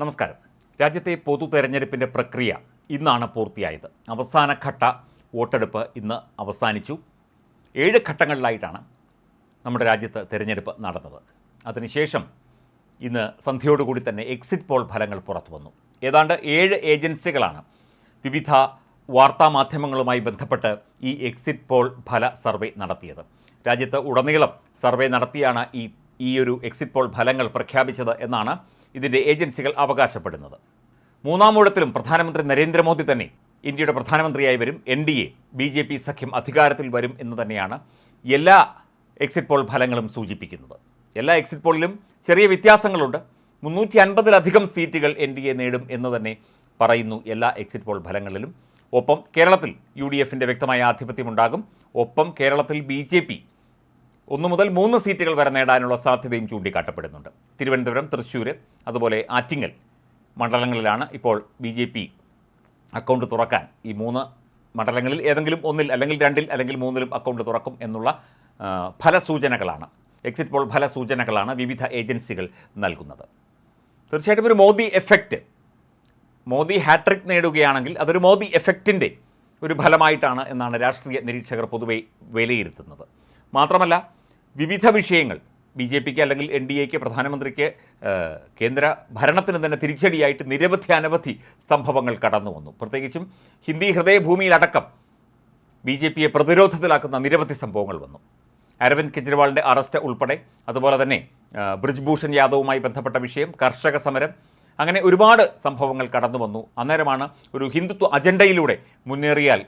നമസ്കാരം. രാജ്യത്തെ പൊതു തെരഞ്ഞെടുപ്പിന്റെ പ്രക്രിയ ഇന്നാണ് പൂർത്തിയായത്. അവസാനഘട്ട വോട്ടെടുപ്പ് ഇന്ന് അവസാനിച്ചു. ഏഴ് ഘട്ടങ്ങളിലായിട്ടാണ് നമ്മുടെ രാജ്യത്ത് തിരഞ്ഞെടുപ്പ് നടന്നത്. അതിനുശേഷം ഇന്ന് സന്ധ്യയോടുകൂടി തന്നെ എക്സിറ്റ് പോൾ ഫലങ്ങൾ പുറത്തു വന്നു ഏതാണ്ട് ഏഴ് ഏജൻസികളാണ് വിവിധ വാർത്താമാധ്യമങ്ങളുമായി ബന്ധപ്പെട്ട് ഈ എക്സിറ്റ് പോൾ ഫല സർവേ നടത്തിയത്. രാജ്യത്ത് ഉടനീളം സർവേ നടത്തിയാണ് ഈ ഈ ഒരു എക്സിറ്റ് പോൾ ഫലങ്ങൾ പ്രഖ്യാപിച്ചത് എന്നാണ് ഇതിന്റെ ഏജൻസികൾ അവകാശപ്പെടുന്നത്. മൂന്നാം ഊഴത്തിലും പ്രധാനമന്ത്രി നരേന്ദ്രമോദി തന്നെ ഇന്ത്യയുടെ പ്രധാനമന്ത്രിയായി വരും. N D A B J P സഖ്യം അധികാരത്തിൽ വരും എന്ന് തന്നെയാണ് എല്ലാ എക്സിറ്റ് പോൾ ഫലങ്ങളും സൂചിപ്പിക്കുന്നത്. എല്ലാ എക്സിറ്റ് പോളിലും ചെറിയ വ്യത്യാസങ്ങളുണ്ട്. മുന്നൂറ്റി അൻപതിലധികം സീറ്റുകൾ എൻ ഡി എ നേടും എന്ന് തന്നെ പറയുന്നു എല്ലാ എക്സിറ്റ് പോൾ ഫലങ്ങളിലും. ഒപ്പം കേരളത്തിൽ യു ഡി എഫിന്റെ വ്യക്തമായ ആധിപത്യമുണ്ടാകും. ഒപ്പം കേരളത്തിൽ ബി ജെ പി ഒന്ന് മുതൽ മൂന്ന് സീറ്റുകൾ വരെ നേടാനുള്ള സാധ്യതയും ചൂണ്ടിക്കാട്ടപ്പെടുന്നുണ്ട്. തിരുവനന്തപുരം തൃശ്ശൂർ അതുപോലെ ആറ്റിങ്ങൽ മണ്ഡലങ്ങളിലാണ് ഇപ്പോൾ ബി ജെ പി അക്കൗണ്ട് തുറക്കാൻ ഈ മൂന്ന് മണ്ഡലങ്ങളിൽ ഏതെങ്കിലും ഒന്നിൽ അല്ലെങ്കിൽ രണ്ടിൽ അല്ലെങ്കിൽ മൂന്നിലും അക്കൗണ്ട് തുറക്കും എന്നുള്ള ഫലസൂചനകളാണ്. എക്സിറ്റ് പോൾ ഫലസൂചനകളാണ് വിവിധ ഏജൻസികൾ നൽകുന്നത്. തീർച്ചയായിട്ടും ഒരു Modi effect Modi hat trick നേടുകയാണെങ്കിൽ അതൊരു മോദി എഫക്റ്റിന്റെ ഒരു ഫലമായിട്ടാണ് എന്നാണ് രാഷ്ട്രീയ നിരീക്ഷകർ പൊതുവെ വിലയിരുത്തുന്നത്. മാത്രമല്ല വിവിധ വിഷയങ്ങൾ ബി ജെ പിക്ക് അല്ലെങ്കിൽ എൻ ഡി എക്ക് പ്രധാനമന്ത്രിക്ക് കേന്ദ്ര ഭരണത്തിന് തന്നെ തിരിച്ചടിയായിട്ട് നിരവധി അനവധി സംഭവങ്ങൾ കടന്നു വന്നു. പ്രത്യേകിച്ചും ഹിന്ദി ഹൃദയഭൂമിയിലടക്കം ബി ജെ പിയെ പ്രതിരോധത്തിലാക്കുന്ന നിരവധി സംഭവങ്ങൾ വന്നു. അരവിന്ദ് കെജ്രിവാളിന്റെ അറസ്റ്റ് ഉൾപ്പെടെ അതുപോലെ തന്നെ ബ്രിജ്ഭൂഷൺ യാദവുമായി ബന്ധപ്പെട്ട വിഷയം കർഷക സമരം അങ്ങനെ ഒരുപാട് സംഭവങ്ങൾ കടന്നു വന്നു. അന്നേരമാണ് ഒരു ഹിന്ദുത്വ അജണ്ടയിലൂടെ മുന്നേറിയാൽ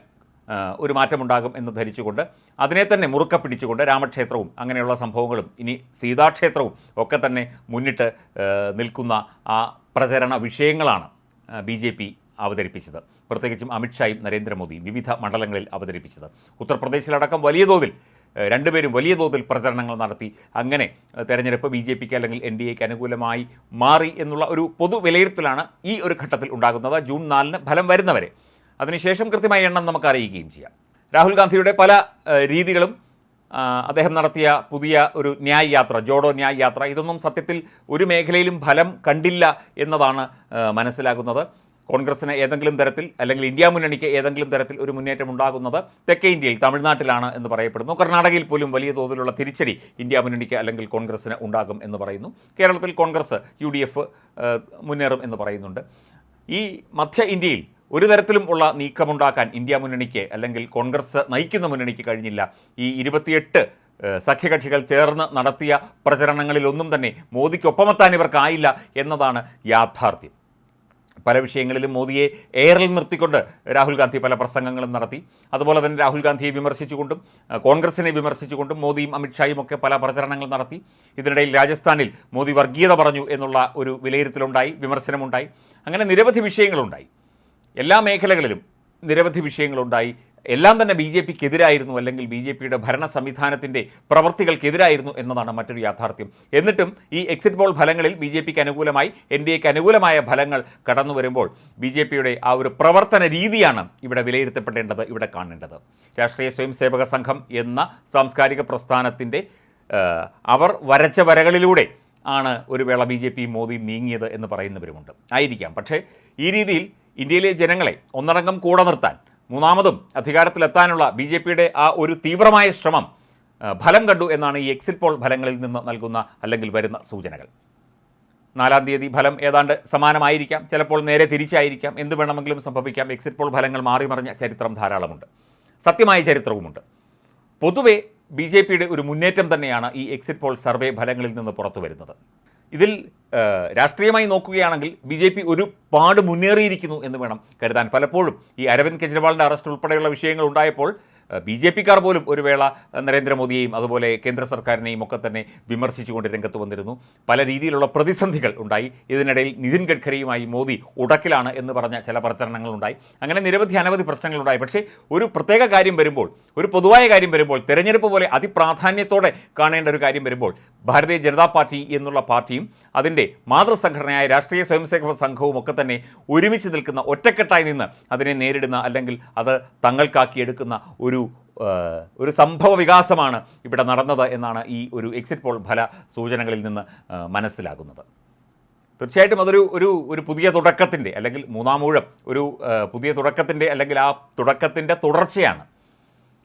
ഒരു മാറ്റമുണ്ടാകും എന്ന് ധരിച്ചുകൊണ്ട് അതിനെ തന്നെ മുറുക്ക പിടിച്ചുകൊണ്ട് രാമക്ഷേത്രവും അങ്ങനെയുള്ള സംഭവങ്ങളും ഇനി സീതാക്ഷേത്രവും ഒക്കെ തന്നെ മുന്നിട്ട് നിൽക്കുന്ന ആ പ്രചരണ വിഷയങ്ങളാണ് ബി ജെ പി അവതരിപ്പിച്ചത്. പ്രത്യേകിച്ചും അമിത്ഷായും നരേന്ദ്രമോദിയും വിവിധ മണ്ഡലങ്ങളിൽ അവതരിപ്പിച്ചത്. ഉത്തർപ്രദേശിലടക്കം വലിയ തോതിൽ രണ്ടുപേരും വലിയ തോതിൽ പ്രചരണങ്ങൾ നടത്തി അങ്ങനെ തെരഞ്ഞെടുപ്പ് ബി ജെ പിക്ക് അല്ലെങ്കിൽ എൻ ഡി എക്ക് അനുകൂലമായി മാറി എന്നുള്ള ഒരു പൊതു വിലയിരുത്തലാണ് ഈ ഒരു ഘട്ടത്തിൽ ഉണ്ടാകുന്നത്. ജൂൺ നാലിന് ഫലം വരുന്നവരെ അതിനുശേഷം കൃത്യമായ എണ്ണം നമുക്ക് അറിയിക്കുകയും ചെയ്യാം. രാഹുൽ ഗാന്ധിയുടെ പല രീതികളും അദ്ദേഹം നടത്തിയ പുതിയ ഒരു ന്യായ് യാത്ര ജോഡോ ന്യായ് യാത്ര ഇതൊന്നും സത്യത്തിൽ ഒരു മേഖലയിലും ഫലം കണ്ടില്ല എന്നതാണ് മനസ്സിലാകുന്നത്. കോൺഗ്രസിന് ഏതെങ്കിലും തരത്തിൽ അല്ലെങ്കിൽ ഇന്ത്യ മുന്നണിക്ക് ഏതെങ്കിലും തരത്തിൽ ഒരു മുന്നേറ്റം ഉണ്ടാകുന്നത് തെക്കേ ഇന്ത്യയിൽ തമിഴ്നാട്ടിലാണ് എന്ന് പറയപ്പെടുന്നു. കർണാടകയിൽ പോലും വലിയ തോതിലുള്ള തിരിച്ചടി ഇന്ത്യ മുന്നണിക്ക് അല്ലെങ്കിൽ കോൺഗ്രസിന് ഉണ്ടാകും എന്ന് പറയുന്നു. കേരളത്തിൽ കോൺഗ്രസ് യു മുന്നേറും എന്ന് പറയുന്നുണ്ട്. ഈ മധ്യ ഇന്ത്യയിൽ ഒരു തരത്തിലും ഉള്ള നീക്കമുണ്ടാക്കാൻ ഇന്ത്യ മുന്നണിക്ക് അല്ലെങ്കിൽ കോൺഗ്രസ് നയിക്കുന്ന മുന്നണിക്ക് കഴിഞ്ഞില്ല. ഈ ഇരുപത്തിയെട്ട് സഖ്യകക്ഷികൾ ചേർന്ന് നടത്തിയ പ്രചരണങ്ങളിലൊന്നും തന്നെ മോദിക്കൊപ്പമെത്താൻ ഇവർക്കായില്ല എന്നതാണ് യാഥാർത്ഥ്യം. പല വിഷയങ്ങളിലും മോദിയെ എയറിൽ നിർത്തിക്കൊണ്ട് രാഹുൽ ഗാന്ധി പല പ്രസംഗങ്ങളും നടത്തി. അതുപോലെ തന്നെ രാഹുൽ ഗാന്ധിയെ വിമർശിച്ചുകൊണ്ടും കോൺഗ്രസിനെ വിമർശിച്ചുകൊണ്ടും മോദിയും അമിത്ഷായും ഒക്കെ പല പ്രചരണങ്ങൾ നടത്തി. ഇതിനിടയിൽ രാജസ്ഥാനിൽ മോദി വർഗീയത പറഞ്ഞു എന്നുള്ള ഒരു വിലയിരുത്തലുണ്ടായി വിമർശനമുണ്ടായി. അങ്ങനെ നിരവധി വിഷയങ്ങളുണ്ടായി. എല്ലാ മേഖലകളിലും നിരവധി വിഷയങ്ങളുണ്ടായി. എല്ലാം തന്നെ ബി ജെ പിക്ക് എതിരായിരുന്നു അല്ലെങ്കിൽ ബി ജെ പിയുടെ ഭരണ സംവിധാനത്തിന്റെ പ്രവർത്തികൾക്കെതിരായിരുന്നു എന്നതാണ് മറ്റൊരു യാഥാർത്ഥ്യം. എന്നിട്ടും ഈ എക്സിറ്റ് പോൾ ഫലങ്ങളിൽ ബി ജെ പിക്ക് അനുകൂലമായി എൻ ഡി എക്ക് അനുകൂലമായ ഫലങ്ങൾ കടന്നു വരുമ്പോൾ ബി ജെ പിയുടെ ആ ഒരു പ്രവർത്തന രീതിയാണ് ഇവിടെ വിലയിരുത്തപ്പെടേണ്ടത് ഇവിടെ കാണേണ്ടത്. രാഷ്ട്രീയ സ്വയംസേവക സംഘം എന്ന സാംസ്കാരിക പ്രസ്ഥാനത്തിന്റെ അവർ വരച്ച വരകളിലൂടെ ആണ് ഒരു വേള ബി ജെ പി മോദി നീങ്ങിയത് എന്ന് പറയുന്നവരുമുണ്ട്. ആയിരിക്കാം. പക്ഷേ ഈ രീതിയിൽ ഇന്ത്യയിലെ ജനങ്ങളെ ഒന്നടങ്കം കൂടെ നിർത്താൻ മൂന്നാമതും അധികാരത്തിലെത്താനുള്ള ബി ജെ പിയുടെ ആ ഒരു തീവ്രമായ ശ്രമം ഫലം കണ്ടു എന്നാണ് ഈ എക്സിറ്റ് പോൾ ഫലങ്ങളിൽ നിന്ന് നൽകുന്ന അല്ലെങ്കിൽ വരുന്ന സൂചനകൾ. നാലാം തീയതി ഫലം ഏതാണ്ട് സമാനമായിരിക്കാം. ചിലപ്പോൾ നേരെ തിരിച്ചായിരിക്കാം. എന്ത് വേണമെങ്കിലും സംഭവിക്കാം. എക്സിറ്റ് പോൾ ഫലങ്ങൾ മാറി മറിഞ്ഞ ചരിത്രം ധാരാളമുണ്ട്. സത്യമായ ചരിത്രവുമുണ്ട്. പൊതുവെ ബി ജെ പിയുടെ ഒരു മുന്നേറ്റം തന്നെയാണ് ഈ എക്സിറ്റ് പോൾ സർവേ ഫലങ്ങളിൽ നിന്ന് പുറത്തു വരുന്നത് ഇതിൽ രാഷ്ട്രീയമായി നോക്കുകയാണെങ്കിൽ ബി ജെ പി ഒരുപാട് മുന്നേറിയിരിക്കുന്നു എന്ന് വേണം കരുതാൻ. പലപ്പോഴും ഈ അരവിന്ദ് കെജ്രിവാളിന്റെ അറസ്റ്റ് ഉൾപ്പെടെയുള്ള വിഷയങ്ങൾ ഉണ്ടായപ്പോൾ ബി ജെ പിക്കാർ പോലും ഒരു വേള നരേന്ദ്രമോദിയെയും അതുപോലെ കേന്ദ്ര സർക്കാരിനെയും ഒക്കെ തന്നെ വിമർശിച്ചുകൊണ്ട് രംഗത്ത് വന്നിരുന്നു. പല രീതിയിലുള്ള പ്രതിസന്ധികൾ ഉണ്ടായി. ഇതിനിടയിൽ നിതിൻ ഗഡ്കരിയുമായി മോദി ഉടക്കിലാണ് എന്ന് പറഞ്ഞ ചില പ്രചരണങ്ങളുണ്ടായി അങ്ങനെ നിരവധി അനവധി പ്രശ്നങ്ങളുണ്ടായി പക്ഷേ ഒരു പ്രത്യേക കാര്യം വരുമ്പോൾ ഒരു പൊതുവായ കാര്യം വരുമ്പോൾ തെരഞ്ഞെടുപ്പ് പോലെ അതിപ്രാധാന്യത്തോടെ കാണേണ്ട ഒരു കാര്യം വരുമ്പോൾ ഭാരതീയ ജനതാ പാർട്ടി എന്നുള്ള പാർട്ടിയും അതിന്റെ മാതൃസംഘടനയായ രാഷ്ട്രീയ സ്വയംസേവക സംഘവും ഒക്കെ തന്നെ ഒരുമിച്ച് നിൽക്കുന്ന ഒറ്റക്കെട്ടായി നിന്ന് അതിനെ നേരിടുന്ന അല്ലെങ്കിൽ അത് തങ്ങൾക്കാക്കിയെടുക്കുന്ന ഒരു ആ, ഒരു സംഭവ വികാസമാണ് ഇവിടെ നടന്നത് എന്നാണ് ഈ ഒരു എക്സിറ്റ് പോൾ ഫല സൂചനകളിൽ നിന്ന് മനസ്സിലാകുന്നത്. തീർച്ചയായിട്ടും അതൊരു ഒരു ഒരു പുതിയ തുടക്കത്തിന്റെ അല്ലെങ്കിൽ മൂന്നാമൂഴം ഒരു പുതിയ തുടക്കത്തിന്റെ അല്ലെങ്കിൽ ആ തുടക്കത്തിന്റെ തുടർച്ചയാണ്.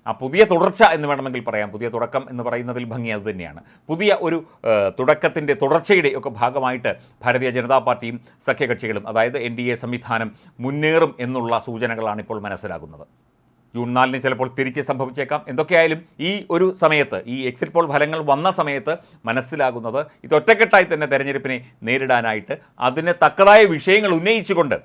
ആ പുതിയ തുടർച്ച എന്ന് വേണമെങ്കിൽ പറയാം. പുതിയ തുടക്കം എന്ന് പറയുന്നതിൽ ഭംഗി അത് തന്നെയാണ്. പുതിയ ഒരു തുടക്കത്തിന്റെ തുടർച്ചയുടെ ഒക്കെ ഭാഗമായിട്ട് ഭാരതീയ ജനതാ പാർട്ടിയും സഖ്യകക്ഷികളും അതായത് എൻ ഡി എ സംവിധാനം മുന്നേറും എന്നുള്ള സൂചനകളാണ് ഇപ്പോൾ മനസ്സിലാകുന്നത്. ജൂൺ നാലിന് ചിലപ്പോൾ തിരിച്ച് സംഭവിച്ചേക്കാം. എന്തൊക്കെയായാലും ഈ ഒരു സമയത്ത് ഈ എക്സിറ്റ് പോൾ ഫലങ്ങൾ വന്ന സമയത്ത് മനസ്സിലാകുന്നത് ഇത് ഒറ്റക്കെട്ടായി തന്നെ തെരഞ്ഞെടുപ്പിനെ നേരിടാനായിട്ട് അതിന് തക്കതായ വിഷയങ്ങൾ ഉന്നയിച്ചുകൊണ്ട്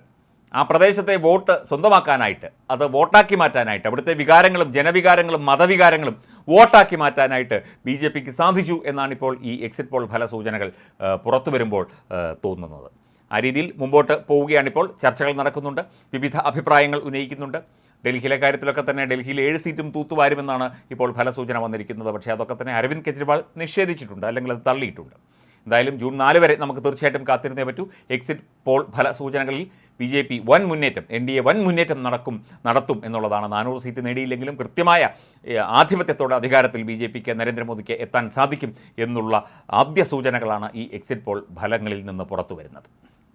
ആ പ്രദേശത്തെ വോട്ട് സ്വന്തമാക്കാനായിട്ട് അത് വോട്ടാക്കി മാറ്റാനായിട്ട് അവിടുത്തെ വികാരങ്ങളും ജനവികാരങ്ങളും മതവികാരങ്ങളും വോട്ടാക്കി മാറ്റാനായിട്ട് ബി ജെ പിക്ക് സാധിച്ചു എന്നാണിപ്പോൾ ഈ എക്സിറ്റ് പോൾ ഫലസൂചനകൾ പുറത്തു വരുമ്പോൾ തോന്നുന്നത്. ആ രീതിയിൽ മുമ്പോട്ട് പോവുകയാണിപ്പോൾ ചർച്ചകൾ നടക്കുന്നുണ്ട് വിവിധ അഭിപ്രായങ്ങൾ ഉന്നയിക്കുന്നുണ്ട്. ഡൽഹിയിലെ കാര്യത്തിലൊക്കെ തന്നെ ഡൽഹിയിൽ ഏഴ് സീറ്റും തൂത്തുവാരുമെന്നാണ് ഇപ്പോൾ ഫലസൂചന വന്നിരിക്കുന്നത്. പക്ഷേ അതൊക്കെ തന്നെ അരവിന്ദ് കെജ്രിവാൾ നിഷേധിച്ചിട്ടുണ്ട് അല്ലെങ്കിൽ അത് തള്ളിയിട്ടുണ്ട്. എന്തായാലും ജൂൺ നാല് വരെ നമുക്ക് തീർച്ചയായിട്ടും കാത്തിരുന്നേ പറ്റൂ. എക്സിറ്റ് പോൾ ഫല സൂചനകളിൽ ബി ജെ പി വൻ മുന്നേറ്റം എൻ ഡി എ വൻ മുന്നേറ്റം നടക്കും നടത്തും എന്നുള്ളതാണ്. നാനൂറ് സീറ്റ് നേടിയില്ലെങ്കിലും കൃത്യമായ ആധിപത്യത്തോടെ അധികാരത്തിൽ ബി ജെ പിക്ക് നരേന്ദ്രമോദിക്ക് എത്താൻ സാധിക്കും എന്നുള്ള ആദ്യ സൂചനകളാണ് ഈ എക്സിറ്റ് പോൾ ഫലങ്ങളിൽ നിന്ന് പുറത്തു വരുന്നത്